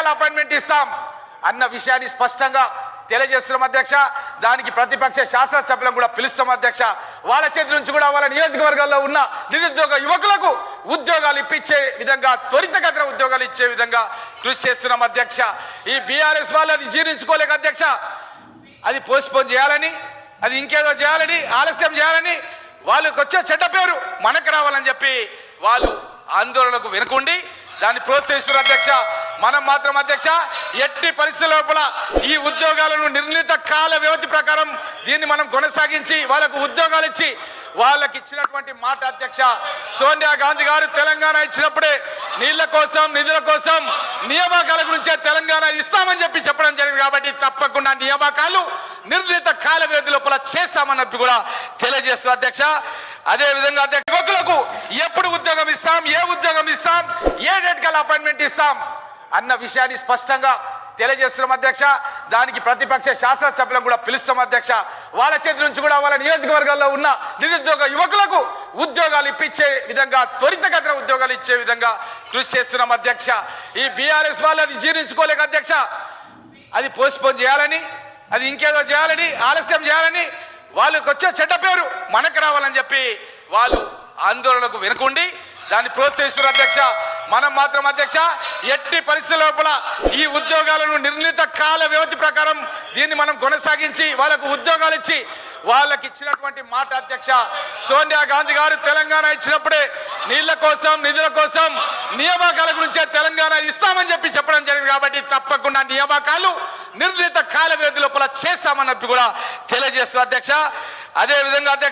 Date appointment ఇస్తాం అన్న విషయాన్ని స్పష్టంగా తెలియజేస్తున్నాం అధ్యక్ష. దానికి ప్రతిపక్ష శాసనసభ్యులను కూడా పిలుస్తాం అధ్యక్ష. వాళ్ళ చేతి నుంచి కూడా వాళ్ళ నియోజకవర్గాల్లో ఉన్న నిరుద్యోగ యువకులకు ఉద్యోగాలు ఇప్పించే విధంగా త్వరితగతిన ఉద్యోగాలు ఇచ్చే విధంగా కృషి చేస్తున్నాం అధ్యక్ష. ఈ బీఆర్ఎస్ వాళ్ళు అది జీర్ణించుకోలేక అధ్యక్ష. అది పోస్ట్పోన్ చేయాలని అది ఇంకేదో చేయాలని ఆలస్యం చేయాలని వాళ్ళకి వచ్చే చెడ్డ పేరు మనకు రావాలని చెప్పి వాళ్ళు ఆందోళనకు వెనుకుండి దాన్ని ప్రోత్సహిస్తున్నారు అధ్యక్ష. మనం మాత్రం అధ్యక్ష ఎట్టి పరిస్థితుల లోపల ఈ ఉద్యోగాలను నిర్ణీత కాల వ్యవధి ప్రకారం దీన్ని మనం కొనసాగించి వాళ్ళకు ఉద్యోగాలు ఇచ్చి వాళ్ళకి ఇచ్చినటువంటి మాట అధ్యక్ష సోనియా గాంధీ గారు తెలంగాణ ఇచ్చినప్పుడే నీళ్ళ కోసం నిధుల కోసం నియామకాల గురించే తెలంగాణ ఇస్తామని చెప్పి చెప్పడం జరిగింది కాబట్టి తప్పకుండా నియామకాలు నిర్ణీత కాల వ్యవధి లోపల చేస్తామన్నట్టు కూడా తెలియజేస్తున్నారు అధ్యక్ష. అదే విధంగా అధ్యక్ష యువకులకు ఎప్పుడు ఉద్యోగం ఇస్తాం ఏ ఉద్యోగం ఇస్తాం ఏ డేట్ కల్లా అపాయింట్మెంట్ ఇస్తాం? అన్న విషయాన్ని స్పష్టంగా తెలియజేస్తున్నాం అధ్యక్ష. దానికి ప్రతిపక్ష శాసనసభ్యులను కూడా పిలుస్తాం అధ్యక్ష. వాళ్ళ చేతి నుంచి కూడా వాళ్ళ నియోజకవర్గాల్లో ఉన్న నిరుద్యోగ యువకులకు ఉద్యోగాలు ఇప్పించే విధంగా త్వరితగతిన ఉద్యోగాలు ఇచ్చే విధంగా కృషి చేస్తున్నాం అధ్యక్ష. ఈ బీఆర్ఎస్ వాళ్ళు అది జీర్ణించుకోలేక అధ్యక్ష. అది పోస్ట్పోన్ చేయాలని అది ఇంకేదో చేయాలని ఆలస్యం చేయాలని వాళ్ళకి వచ్చే చెడ్డ పేరు మనకు రావాలని చెప్పి వాళ్ళు ఆందోళనకు వెనుకుండి దాన్ని ప్రోత్సహిస్తున్నారు అధ్యక్ష. మనం మాత్రం అధ్యక్ష ఎట్టి పరిస్థితుల లోపల ఈ ఉద్యోగాలను నిర్ణీత కాల వ్యవధి ప్రకారం దీన్ని మనం కొనసాగించి వాళ్ళకు ఉద్యోగాలు ఇచ్చి వాళ్ళకి ఇచ్చినటువంటి మాట అధ్యక్ష సోనియా గాంధీ గారు తెలంగాణ ఇచ్చినప్పుడే నీళ్ళ కోసం నిధుల కోసం నియామకాల గురించే తెలంగాణ ఇస్తామని చెప్పి చెప్పడం జరిగింది కాబట్టి తప్పకుండా నియామకాలు నిర్ణీత కాల వ్యవధి లోపల చేస్తామన్నట్టు కూడా తెలియజేస్తున్నారు అధ్యక్ష. అదేవిధంగా అధ్యక్ష